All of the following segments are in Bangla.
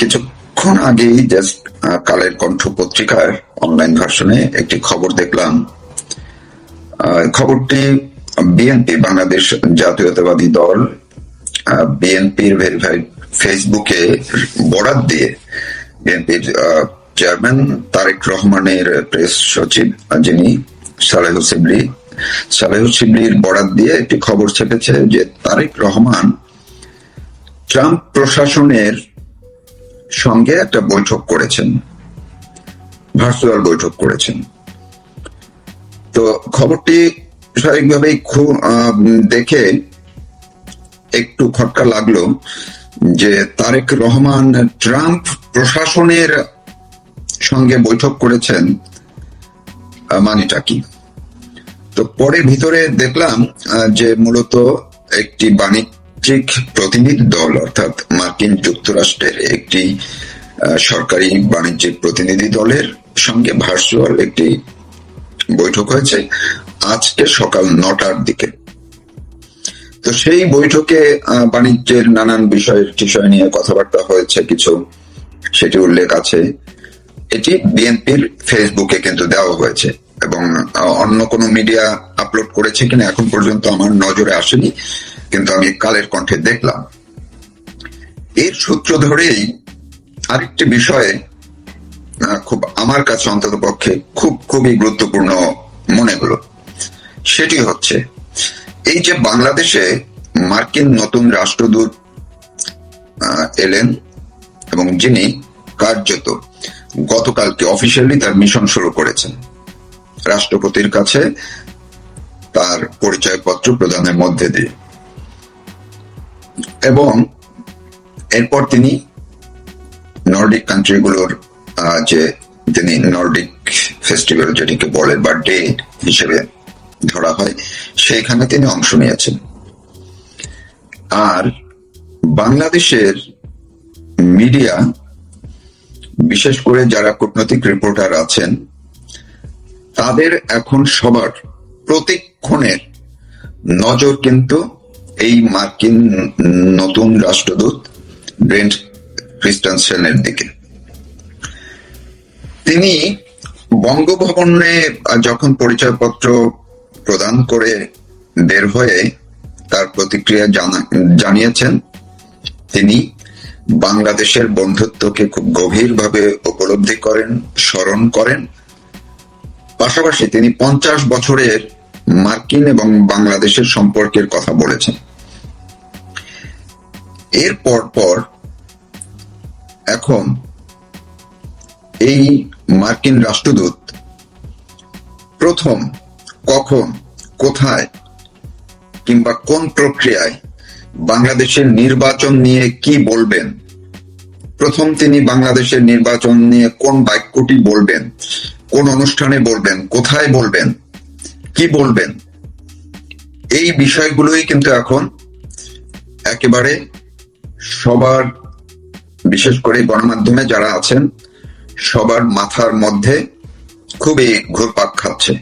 কিছুক্ষণ আগেই জাস্ট কালের কণ্ঠ পত্রিকার অনলাইন ভার্সনে একটি খবর দেখলাম। খবরটি বিএনপি বাংলাদেশ জাতীয়তাবাদী দল বিএনপির ভেরিফাইড ফেসবুকে বরাত দিয়ে বিএনপির চেয়ারম্যান তারেক রহমানের প্রেস সচিব, যিনি সালেহ সিবলি সালেহ সিবলির বরাত দিয়ে একটি খবর ছেপেছে যে তারেক রহমান ট্রাম্প প্রশাসনের সঙ্গে একটা বৈঠক করেছেন। ভার্চুয়াল বৈঠক করেছেন। তো খবরটি স্বাভাবিকভাবেই খুব দেখে একটু খটকা লাগল যে তারেক রহমান ট্রাম্প প্রশাসনের সঙ্গে বৈঠক করেছেন মানেটা কি? তো পরে ভিতরে দেখলাম যে মূলত একটি বাণিজ্যিক প্রতিনিধি দল, অর্থাৎ মার্কিন যুক্তরাষ্ট্রের একটি সরকারি বাণিজ্যিক প্রতিনিধি দলের সঙ্গে ভার্চুয়াল একটি বৈঠক হয়েছে আজকে সকাল নটার দিকে। তো সেই বৈঠকে বাণিজ্যের নানান বিষয়ের বিষয় নিয়ে কথাবার্তা হয়েছে কিছু, সেটি উল্লেখ আছে। এটি বিএনপির ফেসবুকে কিন্তু দেওয়া হয়েছে এবং অন্য কোনো মিডিয়া আপলোড করেছে কিনা এখন পর্যন্ত আমার নজরে আসেনি, কিন্তু আমি কালের কণ্ঠে দেখলাম। এর সূত্র ধরেই আরেকটি বিষয়ে খুব আমার কাছে অন্তত পক্ষে খুব, খুবই গুরুত্বপূর্ণ মনে হলো। সেটি হচ্ছে, এই যে বাংলাদেশে মার্কিন নতুন রাষ্ট্রদূত এলেন এবং যিনি কার্যত গতকালকে অফিসিয়ালি তার মিশন শুরু করেছেন। রাষ্ট্রপতির কাছে তার পরিচয়পত্র প্রদানের মধ্যে দিয়ে। এবং এরপর তিনি নর্ডিক কান্ট্রিগুলোর যে তিনি নর্ডিক ফেস্টিভ্যাল যেটিকে বলে বা ডে হিসেবে ধরা হয়, সেইখানে তিনি অংশ নিয়েছেন। আর বাংলাদেশের মিডিয়া বিশেষ করে যারা কূটনৈতিক রিপোর্টার আছেন, তাদের এখন সবার প্রতিক্ষণের নজর কিন্তু এই মার্কিন নতুন রাষ্ট্রদূত ব্রেন্ট ক্রিস্টানসেনের দিকে। তিনি বঙ্গভবনে যখন পরিচয়পত্র প্রদান করে বের হয়ে তার প্রতিক্রিয়া জানিয়েছেন, তিনি বাংলাদেশের বন্ধুত্বকে খুব গভীরভাবে উপলব্ধি করেন, স্মরণ করেন। পাশাপাশি তিনি পঞ্চাশ বছরের মার্কিন এবং বাংলাদেশের সম্পর্কের কথা বলেছেন। এর পর পর এখন এই মার্কিন রাষ্ট্রদূত প্রথম কখন, কোথায় কিংবা কোন প্রক্রিয়ায় বাংলাদেশের নির্বাচন নিয়ে কি বলবেন? প্রথম তিনি বাংলাদেশের নির্বাচন নিয়ে কোন বাক্যটি বলবেন? কোন অনুষ্ঠানে বলবেন? কোথায় বলবেন? কি বলবেন? এই বিষয়গুলোই কিন্তু এখন একেবারে সবার, বিশেষ করে গণমাধ্যমে যারা আছেন, সবার মাথার মধ্যে খুবই ঘুরপাক খাচ্ছে।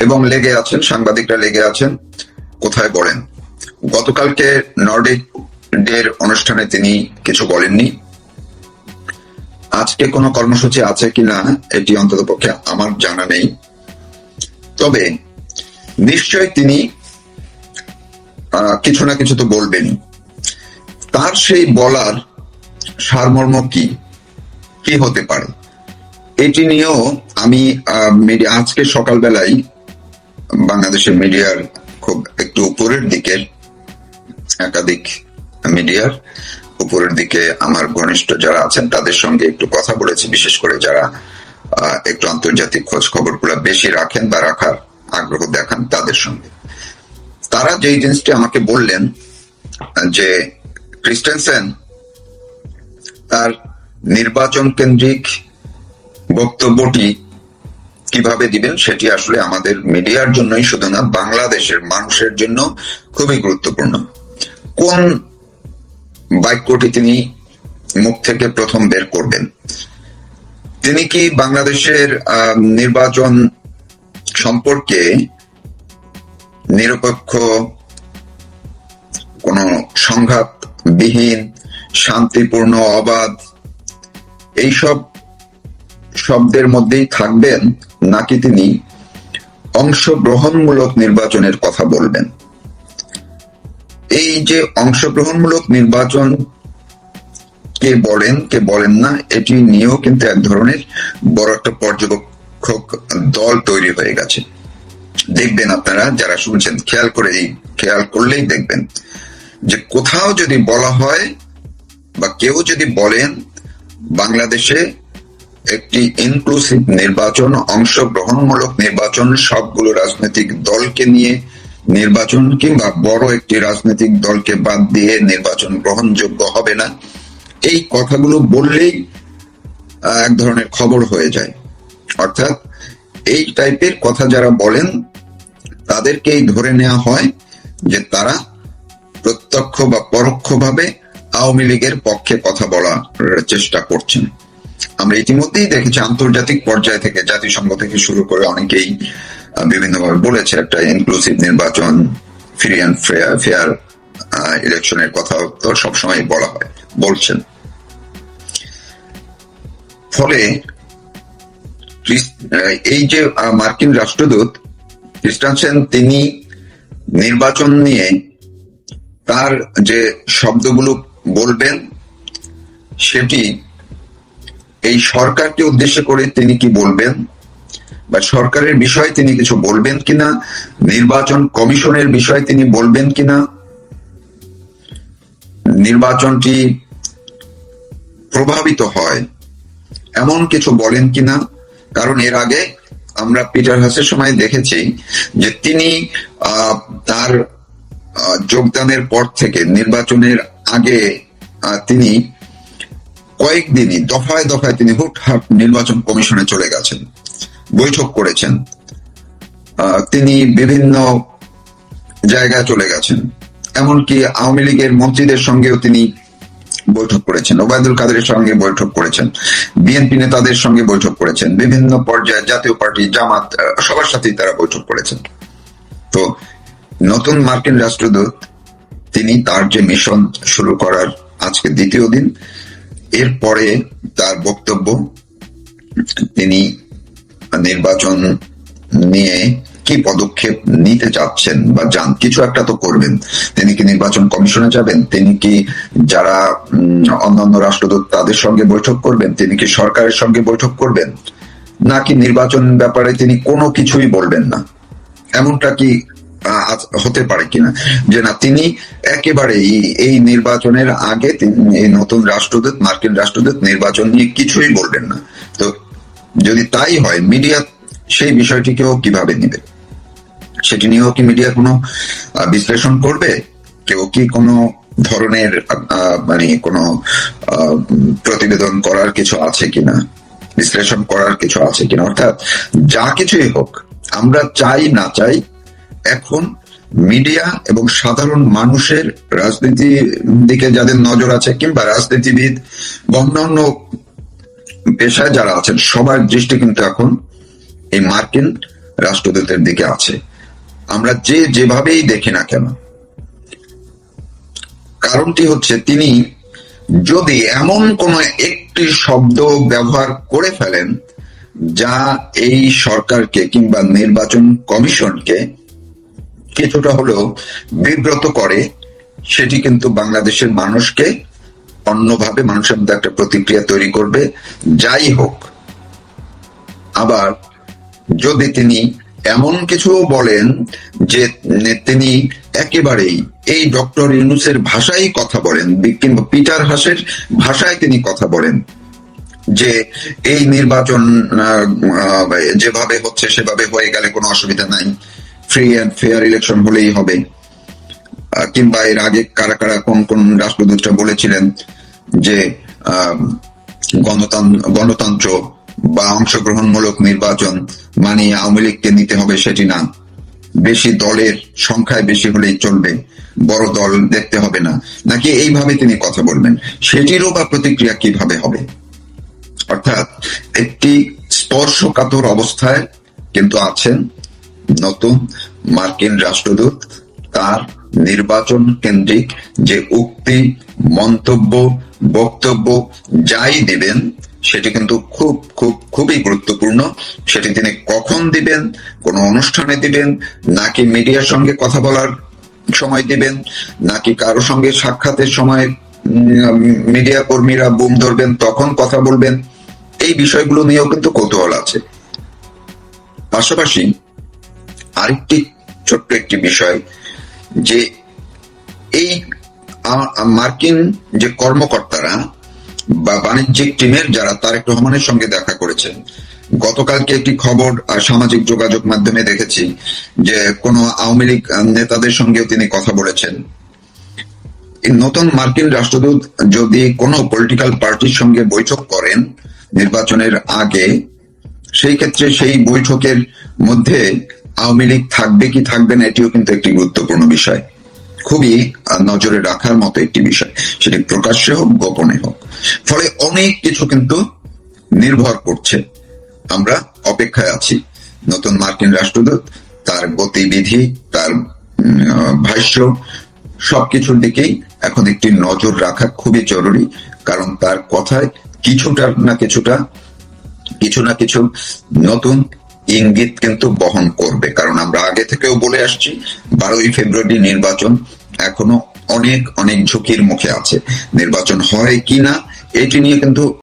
এবং লেগে আছেন, সাংবাদিকরা লেগে আছেন, কোথায় বলেন গতকালকে নর্ডিক ডের অনুষ্ঠানে তিনি কিছু বলেননি। আজকে কোনো কর্মসূচি আছে কিনা এটি অন্তত পক্ষে আমার জানা নেই। তবে নিশ্চয় তিনি কিছু না কিছু তো বলবেনই। তার সেই বলার সারমর্ম কি? কি হতে পারে? এটি নিয়েও আমি আজকে সকালবেলায় বাংলাদেশের মিডিয়ার খুব একটু উপরের দিকের একাধিক মিডিয়ার উপরের দিকে আমার ঘনিষ্ঠ যারা আছেন, তাদের সঙ্গে একটু কথা বলেছি, বিশেষ করে যারা একটু আন্তর্জাতিক খোঁজ খবর খবরগুলো বেশি রাখেন বা রাখার আগ্রহ দেখান তাদের সঙ্গে। তারা যেই জিনিসটি আমাকে বললেন, যে ক্রিস্টেনসেন তার নির্বাচন কেন্দ্রিক বক্তব্যটি কীভাবে দিবেন সেটি আসলে আমাদের মিডিয়ার জন্যই শুধু না, বাংলাদেশের মানুষের জন্য খুবই গুরুত্বপূর্ণ। কোন বাক্যটি তিনি মুখ থেকে প্রথম বের করবেন? তিনি কি বাংলাদেশের নির্বাচন সম্পর্কে নিরপেক্ষ কোন সংঘাত বিহীন, শান্তিপূর্ণ, অবাধ। এইসব শব্দের মধ্যেই থাকবেন নাকি তিনি অংশগ্রহণমূলক নির্বাচনের কথা বলবেন। এই যে অংশগ্রহণমূলক নির্বাচন কে বলেন কে বলেন না, এটি নিয়েও কিন্তু এক ধরনের বড় একটা পর্যবেক্ষক দল তৈরি হয়ে গেছে। দেখবেন আপনারা, যারা শুনছেন, খেয়াল করে খেয়াল করলেই দেখবেন। যে কোথাও যদি বলা হয় বা কেউ যদি বলেন বাংলাদেশে একটি ইনক্লুসিভ নির্বাচন, অংশগ্রহণমূলক নির্বাচন, সবগুলো রাজনৈতিক দলকে নিয়ে নির্বাচন কিংবা বড় একটি রাজনৈতিক দলকে বাদ দিয়ে নির্বাচন গ্রহণযোগ্য হবে না, এই কথাগুলো বললেই এক ধরনের খবর হয়ে যায়। অর্থাৎ এই টাইপের কথা যারা বলেন, তাদেরকেই ধরে নেওয়া হয় যে তারা প্রত্যক্ষ বা পরোক্ষভাবে আওয়ামী লীগের পক্ষে কথা বলার চেষ্টা করছেন। আমরা ইতিমধ্যেই দেখেছি আন্তর্জাতিক পর্যায় থেকে, জাতিসংঘ থেকে শুরু করে অনেকেই বিভিন্নভাবে বলেছে একটা ইনক্লুসিভ নির্বাচন ফ্রি অ্যান্ড ফেয়ার ইলেকশনের কথা তো সবসময় বলা হয়, বলছেন। ফলে এই যে মার্কিন রাষ্ট্রদূত ক্রিস্টানসেন, তিনি নির্বাচন নিয়ে তার যে শব্দগুলো বলবেন, সেটি এই সরকারকে উদ্দেশ্য করে তিনি কি বলবেন বা সরকারের বিষয়ে তিনি কিছু বলবেন কিনা, নির্বাচন কমিশনের বিষয়ে তিনি বলবেন কিনা, নির্বাচনটি প্রভাবিত হয় এমন কিছু বলেন কিনা, কারণ এর আগে আমরা পিটার হাসের সময় দেখেছি যে তিনি তার যোগদানের পর থেকে, নির্বাচনের আগে তিনি কয়েকদিনই, দফায় দফায় তিনি হুটহাট নির্বাচন কমিশনে চলে গেছেন, বৈঠক করেছেন। তিনি বিভিন্ন জায়গায় চলে গেছেন। এমনকি আওয়ামী লীগের মন্ত্রীদের সঙ্গেও তিনি বৈঠক করেছেন। ওবায়দুল কাদের সঙ্গে বৈঠক করেছেন। বিএনপি নেতাদের সঙ্গে বৈঠক করেছেন। বিভিন্ন পর্যায়ে জাতীয় পার্টি, জামাত সবার সাথেই তারা বৈঠক করেছেন। তো নতুন মার্কিন রাষ্ট্রদূত, তিনি তার যে মিশন শুরু করার আজকে দ্বিতীয় দিন এরপরে তার বক্তব্য, তিনি নির্বাচন নিয়ে কি পদক্ষেপ নিতে চাচ্ছেন বা যান, কিছু একটা তো করবেন। তিনি কি নির্বাচন কমিশনে যাবেন? তিনি কি যারা অন্যান্য রাষ্ট্রদূত তাদের সঙ্গে বৈঠক করবেন? তিনি কি সরকারের সঙ্গে বৈঠক করবেন? নাকি নির্বাচন ব্যাপারে তিনি কোনো কিছুই বলবেন না? এমনটা কি হতে পারে কিনা। যে না, তিনি একেবারে এই নির্বাচনের আগে এই নতুন রাষ্ট্রদূত, মার্কিন রাষ্ট্রদূত নির্বাচন নিয়ে কিছুই বলবেন না। তো যদি তাই হয়, মিডিয়া সেই বিষয়টিকেও কীভাবে নিবে? সেটি নিয়েও কি মিডিয়া কোনো বিশ্লেষণ করবে? কেউ কি কোনো ধরনের মানে কোনো প্রতিবেদন করার কিছু আছে কিনা? বিশ্লেষণ করার কিছু আছে কিনা? অর্থাৎ যা কিছুই হোক, আমরা চাই না চাই এখন মিডিয়া এবং সাধারণ মানুষের রাজনীতির দিকে যাদের নজর আছে কিংবা রাজনীতিবিদ অন্যান্য পেশায় যারা আছেন, সবার দৃষ্টি কিন্তু এখন এই মার্কিন রাষ্ট্রদূতের দিকে আছে। আমরা যে যেভাবেই দেখি না কেন, কারণটি হচ্ছে তিনি যদি এমন কোন একটি শব্দ ব্যবহার করে ফেলেন, যা এই সরকারকে কিংবা নির্বাচন কমিশনকে কিছুটা হলেও বিব্রত করে, সেটি কিন্তু বাংলাদেশের মানুষকে অন্যভাবে মানুষের মধ্যে একটা প্রতিক্রিয়া তৈরি করবে। যাই হোক, আবার যদি তিনি এমন কিছু বলেন যে তিনি একেবারেই এই ডক্টর ইউনুসের ভাষায় কথা বলেন, কিংবা পিটার হাসের ভাষায় তিনি কথা বলেন, যে এই নির্বাচন যেভাবে হচ্ছে সেভাবে হয়ে গেলে কোনো অসুবিধা নাই। ফ্রি অ্যান্ড ফেয়ার ইলেকশন হলেই হবে। কিংবা এর আগে কারা কারা কোন কোন রাষ্ট্রদূতরা বলেছিলেন যে গণতন্ত্র বা অংশগ্রহণমূলক নির্বাচন মানে আওয়ামী লীগকে নিতে হবে সেটি না। বেশি দলের সংখ্যায় বেশি হলেই চলবে, বড় দল দেখতে হবে না। নাকি এইভাবে তিনি কথা বলবেন? সেটিরও বা প্রতিক্রিয়া কীভাবে হবে? অর্থাৎ একটি স্পর্শকাতর অবস্থায় কিন্তু আছেন নতুন মার্কিন রাষ্ট্রদূত তার নির্বাচন কেন্দ্রিক যে উক্তি, মন্তব্য, বক্তব্য যাই দেবেন, সেটি কিন্তু খুব খুব, খুবই গুরুত্বপূর্ণ। সেটি তিনি কখন দিবেন, কোন অনুষ্ঠানে দিবেন, নাকি মিডিয়ার সঙ্গে কথা বলার সময় দিবেন, নাকি কারও সঙ্গে সাক্ষাতের সময় মিডিয়া কর্মীরা বুম ধরবেন, তখন কথা বলবেন, এই বিষয়গুলো নিয়েও কিন্তু কৌতূহল আছে। পাশাপাশি আরেকটি ছোট্ট একটি বিষয় যে এই মার্কিন যে কর্মকর্তারা বা বাণিজ্যিক টিমের যারা, তারেক রহমানের সঙ্গে দেখা করেছেন। গতকালকে একটি খবর সামাজিক যোগাযোগ মাধ্যমে দেখেছি যে কোন আওয়ামী লীগ নেতাদের সঙ্গেও তিনি কথা বলেছেন। নতুন মার্কিন রাষ্ট্রদূত যদি কোনো পলিটিক্যাল পার্টির সঙ্গে বৈঠক করেন নির্বাচনের আগে, সেই ক্ষেত্রে সেই বৈঠকের মধ্যে আওয়ামী লীগ থাকবে কি থাকবে না, এটিও কিন্তু একটি গুরুত্বপূর্ণ বিষয়। খুবই নজরে রাখার মতো একটি বিষয়। সেটি প্রকাশ্যে হোক, গোপনে হোক। ফলে অনেক কিছু কিন্তু নির্ভর করছে। আমরা অপেক্ষায় আছি। নতুন মার্কিন রাষ্ট্রদূত, তার গতিবিধি, তার ভাষ্য, সবকিছুর দিকেই এখন একটি নজর রাখা খুবই জরুরি। কারণ তার কথায় কিছুটা না কিছুটা, কিছু না কিছু নতুন ইঙ্গিত কিন্তু বহন করবে। কারণ আমরা আগে থেকেও বলে আসছি, বারোই ফেব্রুয়ারি নির্বাচন এখনও অনেক অনেক ঝুঁকির মুখে আছে। নির্বাচন হয় কি না, এটি নিয়ে কিন্তু